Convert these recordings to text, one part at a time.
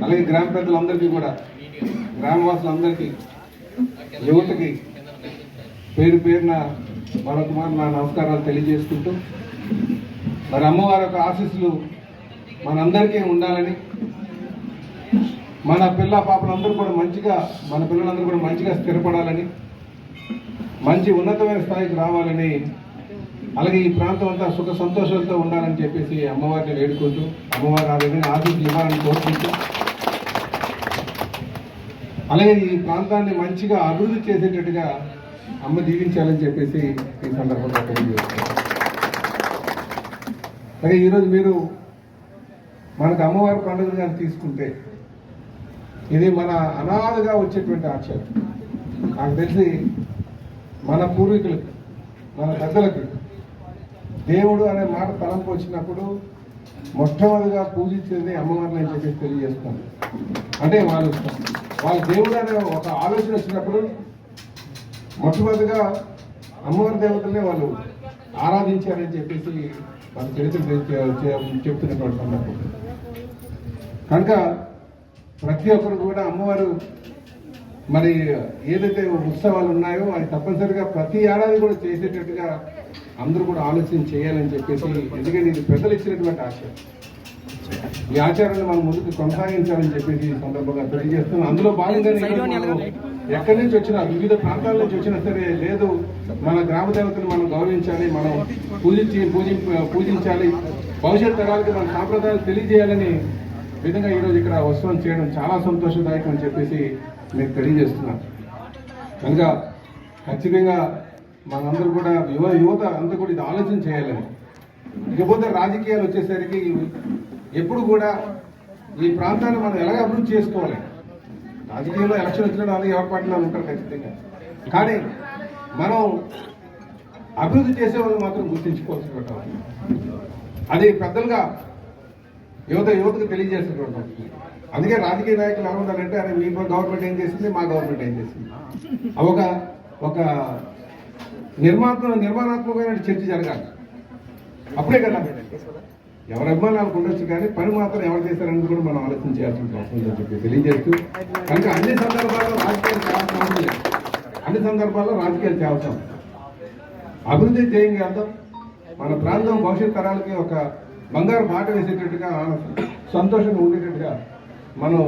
అలాగే గ్రామ పెద్దలందరికీ కూడా గ్రామవాసులందరికీ యువతకి పేరు పేరున మరొక మారు నా నమస్కారాలు తెలియజేసుకుంటూ మరి అమ్మవారి యొక్క ఆశీస్సులు మనందరికీ ఉండాలని మన పిల్ల పాపలందరూ కూడా మంచిగా మన పిల్లలందరూ కూడా మంచిగా స్థిరపడాలని మంచి ఉన్నతమైన స్థాయికి రావాలని అలాగే ఈ ప్రాంతం అంతా సుఖ సంతోషాలతో ఉండాలని చెప్పేసి అమ్మవారిని వేడుకుంటూ అమ్మవారు ఆ విధంగా ఆశీస్సులు ఇవ్వాలని కోరుకుంటూ అలాగే ఈ ప్రాంతాన్ని మంచిగా అభివృద్ధి చేసేటట్టుగా అమ్మ దీవించాలని చెప్పేసి ఈ సందర్భంగా తెలియజేస్తున్నాను. అలాగే ఈరోజు మీరు మనకు అమ్మవారి పండుగ కానీ తీసుకుంటే ఇది మన అనాథగా వచ్చేటువంటి ఆచారం. నాకు తెలిసి మన పూర్వీకులకు మన పెద్దలకి దేవుడు అనే మాట తలంపు వచ్చినప్పుడు మొట్టమొదటిగా పూజించేది అమ్మవారిని అని చెప్పేసి తెలియజేస్తాను. అంటే వాళ్ళు వాళ్ళ దేవుడు అనే ఒక ఆలోచన వచ్చినప్పుడు మొట్టమొదటిగా అమ్మవారి దేవతలనే వాళ్ళు ఆరాధించారని చెప్పేసి మన చరిత్ర చెప్తున్నటువంటి సందర్భం. కనుక ప్రతి ఒక్కరు కూడా అమ్మవారు మరి ఏదైతే ఉత్సవాలు ఉన్నాయో అది తప్పనిసరిగా ప్రతి ఏడాది కూడా చేసేటట్టుగా అందరూ కూడా ఆలోచన చేయాలని చెప్పేసి ఎందుకంటే ఇది పెద్దలు ఇచ్చినటువంటి ఆశయం ఈ ఆచారాన్ని మనం ముందుకు కొనసాగించాలని చెప్పేసి ఈ సందర్భంగా తెలియజేస్తున్నాం. అందులో మనం ఎక్కడి నుంచి వచ్చినా వివిధ ప్రాంతాల నుంచి వచ్చినా సరే లేదు మన గ్రామ దేవతను మనం గౌరవించాలి మనం పూజించి పూజి పూజించాలి భవిష్యత్ తరాలకి మన సాంప్రదాయాలు తెలియజేయాలని విధంగా ఈరోజు ఇక్కడ ఉత్సవం చేయడం చాలా సంతోషదాయకం అని చెప్పేసి మీకు తెలియజేస్తున్నాను కనుక ఖచ్చితంగా మనందరూ కూడా యువ యువత అంతా కూడా ఇది ఆలోచన చేయాలని. ఇకపోతే రాజకీయాలు వచ్చేసరికి ఎప్పుడు కూడా ఈ ప్రాంతాన్ని మనం ఎలాగ అభివృద్ధి చేసుకోవాలి? రాజకీయంలో ఎలక్షన్ వచ్చిన అలాగే ఎవరి ఉంటారు ఖచ్చితంగా. కానీ మనం అభివృద్ధి చేసే వాళ్ళు మాత్రం పెట్టాలి అది పెద్దలుగా యువత యువతకు తెలియజేసినటువంటి అవసరం. అందుకే రాజకీయ నాయకులు ఎలా ఉండాలంటే అరే మీ గవర్నమెంట్ ఏం చేసింది? మా గవర్నమెంట్ ఏం చేసింది? ఒక ఒక నిర్మాత్మ నిర్మాణాత్మకమైన చర్చ జరగాలి. అప్పుడే కదా. ఎవరి అభిమానాలకు ఉండొచ్చు కానీ పని మాత్రం ఎవరు చేశారని కూడా మనం ఆలోచన చేయాల్సిన అవసరం అని చెప్పి తెలియజేస్తూ కనుక అన్ని సందర్భాల్లో రాజకీయాలు చేయాల్సిన అవసరం లేదు అన్ని సందర్భాల్లో రాజకీయాలు చేయాల్సిన అభివృద్ధి అభివృద్ధి చేయగలుగుతాం మన ప్రాంతం భవిష్యత్ తరాలకి ఒక బంగారు బాట వేసేటట్టుగా సంతోషంగా ఉండేటట్టుగా మనం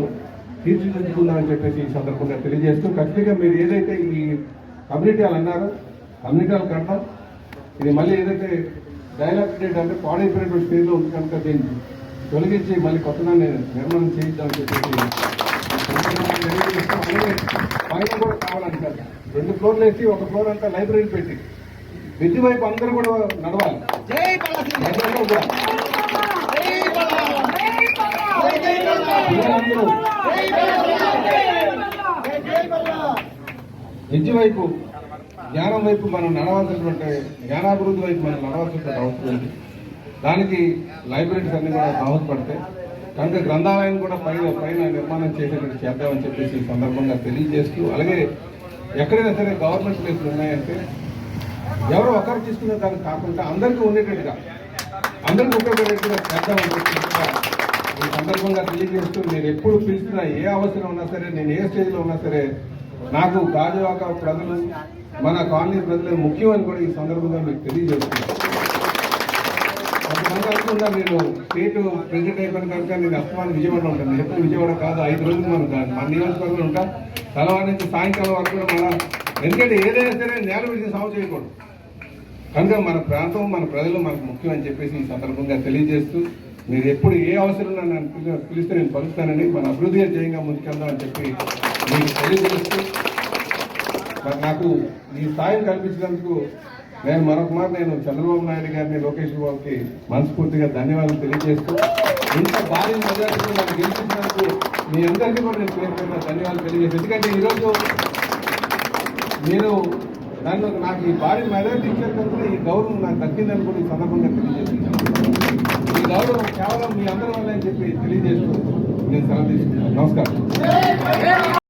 తీర్చిదిద్దుకుందామని చెప్పేసి ఈ సందర్భంగా తెలియజేస్తూ ఖచ్చితంగా మీరు ఏదైతే ఈ కమ్యూనిటీ వాళ్ళు అన్నారో కమ్యూనిటీ వాళ్ళు కడతాం. ఇది మళ్ళీ ఏదైతే డైలాగ్ డేట్ అంటే పాడైపోయినటువంటి స్టేజ్లో ఉంది కనుక దీన్ని తొలగించి మళ్ళీ కొత్తదాన్ని నిర్మాణం చేయిద్దామని చెప్పేసి పైన కూడా కావాలంటారు రెండు ఫ్లోర్లు వేసి ఒక ఫ్లోర్ అంతా లైబ్రరీ పెట్టి విద్య వైపు అందరూ కూడా నడవాలి. విద్య వైపు జ్ఞానం వైపు మనం నడవాల్సినటువంటి జ్ఞానాభివృద్ధి వైపు మనం నడవాల్సినటువంటి అవసరం ఉంది. దానికి లైబ్రరీస్ అన్ని కూడా దోహదపడతాయి కనుక గ్రంథాలయం కూడా పైన పైన నిర్మాణం చేసేటట్టు చేద్దామని చెప్పేసి ఈ సందర్భంగా తెలియజేస్తూ అలాగే ఎక్కడైనా సరే గవర్నమెంట్ ప్లేసులు ఉన్నాయంటే ఎవరో ఒకరు తీసుకునే దానికి కాకుండా అందరికీ ఉండేటట్టుగా అందరికీ ఉపయోగపడేట్టుగా చేద్దామని చెప్పి ఈ సందర్భంగా తెలియజేస్తూ నేను ఎప్పుడు పిలిచినా ఏ అవసరం ఉన్నా సరే నేను ఏ స్టేజ్లో ఉన్నా సరే నాకు గాజువాక ప్రజలు మన కాలనీ ప్రజలే ముఖ్యమని కూడా ఈ సందర్భంగా మీకు తెలియజేస్తున్నాను కొంతమంది అనుకున్నారు నేను స్టేట్ ప్రెసిడెంట్ అయిపోయిన కనుక నేను అస్తమాన్ని విజయవాడ ఉంటాను. నేను ఎప్పుడు విజయవాడ కాదు ఐదు రోజులు మనం కాదు మన నియోజకవర్గంలో ఉంటా. తెల్లవారి నుంచి సాయంకాలం వరకు కూడా మన ఎందుకంటే ఏదైనా సరే నేల విడిచి సాగు చేయకూడదు. కనుక మన ప్రాంతం మన ప్రజలు మనకు ముఖ్యం అని చెప్పేసి ఈ సందర్భంగా తెలియజేస్తూ మీరు ఎప్పుడు ఏ అవసరం నన్ను పిలిస్తే నేను పలుకుతానని మన అభివృద్ధిగా ముందుకెళ్దాం ముందుకెళ్దామని చెప్పి మీకు తెలియజేస్తూ మరి నాకు ఈ స్థాయిని కల్పించినందుకు నేను మరొక మాట నేను చంద్రబాబు నాయుడు గారిని లోకేష్ బాబుకి మనస్ఫూర్తిగా ధన్యవాదాలు తెలియజేస్తూ ఇంత భారీ మెజార్టీతో నాకు గెలిపించినందుకు మీ అందరికీ కూడా నేను పేరు ధన్యవాదాలు తెలియజేస్తాను ఎందుకంటే ఈరోజు మీరు నన్ను నాకు ఈ భారీ మెజార్టీ ఇచ్చినందుకు ఈ గౌరవం నాకు దక్కిందని కూడా ఈ సందర్భంగా తెలియజేస్తున్నాను. ఈ గౌరవం కేవలం మీ అందరి వల్ల అని చెప్పి తెలియజేస్తూ నేను సెలవు తీసుకుంటాను నమస్కారం.